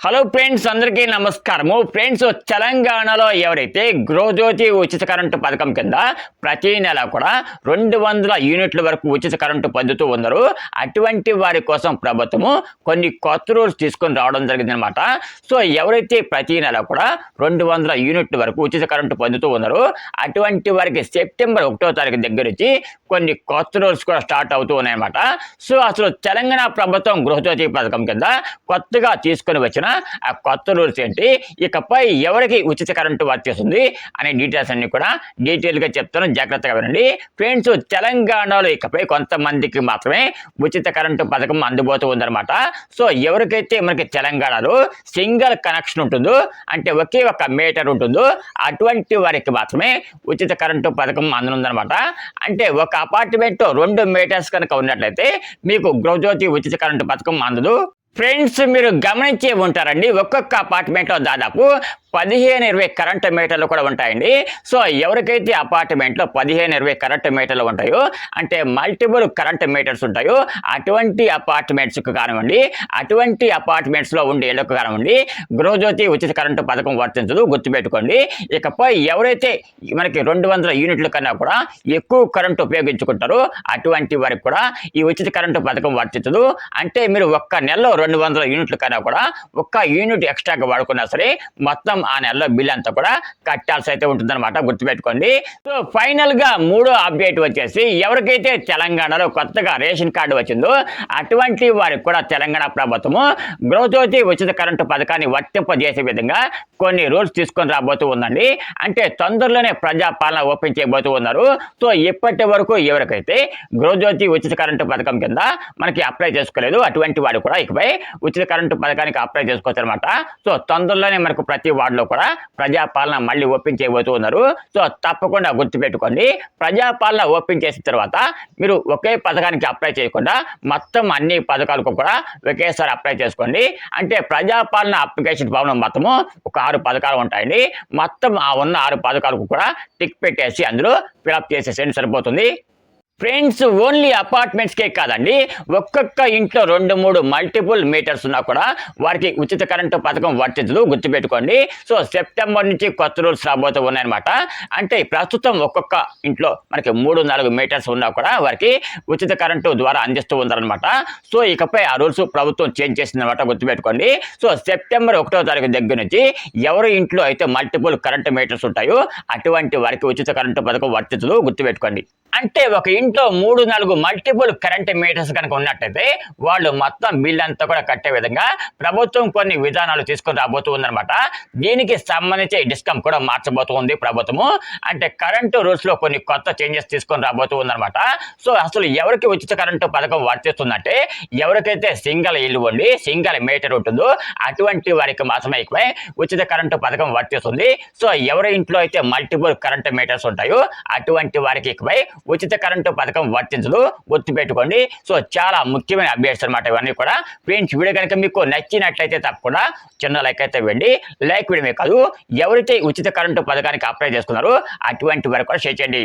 Hello friends అందరికీ నమస్కారము. Friends తెలంగాణలో ఎవరైతే గృహజ్యోతి ఉచిత కరెంటు పథకం కింద ప్రతి నెల కూడా రెండు వందల యూనిట్ల వరకు ఉచిత కరెంటు పొందుతూ ఉన్నారు అటువంటి వారి కోసం ప్రభుత్వము కొన్ని కొత్త రూల్స్ తీసుకొని రావడం జరిగిందనమాట సో ఎవరైతే ప్రతి నెల కూడా రెండు వందల యూనిట్ల వరకు ఉచిత కరెంటు పొందుతూ ఉన్నారో అటువంటి వారికి సెప్టెంబర్ ఒకటో తారీఖు దగ్గర నుంచి కొన్ని కొత్త రూల్స్ కూడా స్టార్ట్ అవుతూ ఉన్నాయన్నమాట. సో అసలు తెలంగాణ ప్రభుత్వం గృహజ్యోతి పథకం కింద కొత్తగా తీసుకొని వచ్చిన ఆ కొత్త రూల్స్ ఏంటి? ఇకపై ఎవరికి ఉచిత కరెంటు వర్తిస్తుంది అనే డీటెయిల్స్ అన్ని కూడా డీటెయిల్గా చెప్తాను జాగ్రత్తగా వినండి. ఫ్రెండ్స్ తెలంగాణలో ఇకపై కొంతమందికి మాత్రమే ఉచిత కరెంటు పథకం అందుబోతూ ఉందన్నమాట. సో ఎవరికైతే మనకి తెలంగాణలో సింగిల్ కనెక్షన్ ఉంటుందో అంటే ఒకే ఒక మీటర్ ఉంటుందో అటువంటి వారికి మాత్రమే ఉచిత కరెంటు పథకం అందనుందనమాట అంటే ఒక అపార్ట్మెంట్ రెండు మీటర్స్ కనుక ఉన్నట్లయితే మీకు గృహజ్యోతి ఉచిత కరెంటు పథకం అందదు. ఫ్రెండ్స్ మీరు గమనించే ఉంటారండి. ఒక్కొక్క అపార్ట్మెంట్లో దాదాపు పదిహేను ఇరవై కరెంట్ మీటర్లు కూడా ఉంటాయండి. సో ఎవరికైతే అపార్ట్మెంట్లో పదిహేను ఇరవై కరెంట్ మీటర్లు ఉంటాయో అంటే మల్టిపుల్ కరెంట్ మీటర్స్ ఉంటాయో అటువంటి అపార్ట్మెంట్స్కు కానివ్వండి అటువంటి అపార్ట్మెంట్స్లో ఉండే ఇళ్ళకు కానివ్వండి గృహజ్యోతి ఉచిత కరెంటు పథకం వర్తించదు గుర్తుపెట్టుకోండి. ఇకపై ఎవరైతే మనకి రెండు వందల యూనిట్ల కన్నా కూడా ఎక్కువ కరెంటు ఉపయోగించుకుంటారో అటువంటి వారికి కూడా ఈ ఉచిత కరెంటు పథకం వర్తించదు. అంటే మీరు ఒక్క నెలలో రెండు వందల యూనిట్ల కన్నా కూడా ఒక్క యూనిట్ ఎక్స్ట్రాగా వాడుకున్నా సరే మొత్తం ఆ నెలలో బిల్ అంతా కూడా కట్టాల్సి అయితే ఉంటుందన్నమాట. గుర్తుపెట్టుకోండి. సో ఫైనల్గా మూడో అప్డేట్ వచ్చేసి ఎవరికైతే తెలంగాణలో కొత్తగా రేషన్ కార్డు వచ్చిందో అటువంటి వారికి కూడా తెలంగాణ ప్రభుత్వము గృహజ్యోతి ఉచిత కరెంటు పథకాన్ని వర్తింపజేసే విధంగా కొన్ని రూల్స్ తీసుకొని రాబోతూ ఉందండి. అంటే తొందరలోనే ప్రజాపాలన ఓపెన్ చేయబోతూ ఉన్నారు. సో ఇప్పటి వరకు ఎవరికైతే గృహజ్యోతి ఉచిత కరెంటు పథకం కింద మనకి అప్లై చేసుకోలేదు అటువంటి వారు కూడా ఇకపై ఉచిత కరెంటు పథకానికి అప్లై చేసుకోవచ్చు అనమాట సో తొందరలోనే మనకు ప్రతి వార్డులో కూడా ప్రజాపాలన మళ్ళీ ఓపెన్ చేయబోతూ ఉన్నారు. సో తప్పకుండా గుర్తుపెట్టుకోండి. ప్రజాపాలన ఓపెన్ చేసిన తర్వాత మీరు ఒకే పథకానికి అప్లై చేయకుండా మొత్తం అన్ని పథకాలకు కూడా ఒకేసారి అప్లై చేసుకోండి. అంటే ప్రజాపాలన అప్లికేషన్ ఫామ్లో మొత్తము ఒక ఆరు పథకాలు ఉంటాయండి. మొత్తం ఆ ఉన్న ఆరు పథకాలకు కూడా టిక్ పెట్టేసి అందులో ఫిలప్ చేసేసేయండి సరిపోతుంది. ఫ్రెండ్స్ ఓన్లీ అపార్ట్మెంట్స్కే కాదండి. ఒక్కొక్క ఇంట్లో రెండు మూడు మల్టిపుల్ మీటర్స్ ఉన్నా కూడా వారికి ఉచిత కరెంటు పథకం వర్తించదు గుర్తుపెట్టుకోండి. సో సెప్టెంబర్ నుంచి కొత్త రూల్స్ రాబోతూ ఉన్నాయన్నమాట. అంటే ప్రస్తుతం ఒక్కొక్క ఇంట్లో మనకి మూడు నాలుగు మీటర్స్ ఉన్నా కూడా వారికి ఉచిత కరెంటు ద్వారా అందిస్తూ ఉన్నారనమాట సో ఇకపై ఆ రూల్స్ ప్రభుత్వం చేంజ్ చేసిందనమాట గుర్తుపెట్టుకోండి. సో సెప్టెంబర్ ఒకటో తారీఖు దగ్గర నుంచి ఎవరి ఇంట్లో అయితే మల్టిపుల్ కరెంటు మీటర్స్ ఉంటాయో అటువంటి వారికి ఉచిత కరెంటు పథకం వర్తించదు గుర్తుపెట్టుకోండి. అంటే ఒక ఇంట్లో మూడు నాలుగు మల్టిపుల్ కరెంట్ మీటర్స్ కనుక ఉన్నట్టయితే వాళ్ళు మొత్తం బిల్ అంతా కూడా కట్టే విధంగా ప్రభుత్వం కొన్ని విధానాలు తీసుకొని రాబోతూ ఉందన్నమాట దీనికి సంబంధించి డిస్కమ్ కూడా మార్చబోతుంది ప్రభుత్వము. అంటే కరెంటు రూల్స్లో కొన్ని కొత్త చేంజెస్ తీసుకొని రాబోతూ ఉందన్నమాట సో అసలు ఎవరికి ఉచిత కరెంటు పథకం వర్తిస్తుందంటే ఎవరికైతే సింగల్ ఇల్లు ఉండి సింగల్ మీటర్ ఉంటుందో అటువంటి వారికి మాత్రమే ఎక్కువ ఉచిత కరెంటు పథకం వర్తిస్తుంది. సో ఎవరి ఇంట్లో అయితే మల్టిపుల్ కరెంటు మీటర్స్ ఉంటాయో అటువంటి వారికి ఎక్కువై ఉచిత కరెంటు పథకం వర్తించదు. గుర్తుపెట్టుకోండి. సో చాలా ముఖ్యమైన అప్డేట్స్ అనమాట ఇవన్నీ కూడా. ఫ్రెండ్స్ వీడియో కనుక మీకు నచ్చినట్లయితే తప్పకుండా చిన్న లైక్ అయితే ఇవ్వండి. లైక్ వీడియో కాదు ఎవరైతే ఉచిత కరెంటు పథకానికి అప్లై చేసుకున్నారో అటువంటి వరకు కూడా షేర్ చేయండి.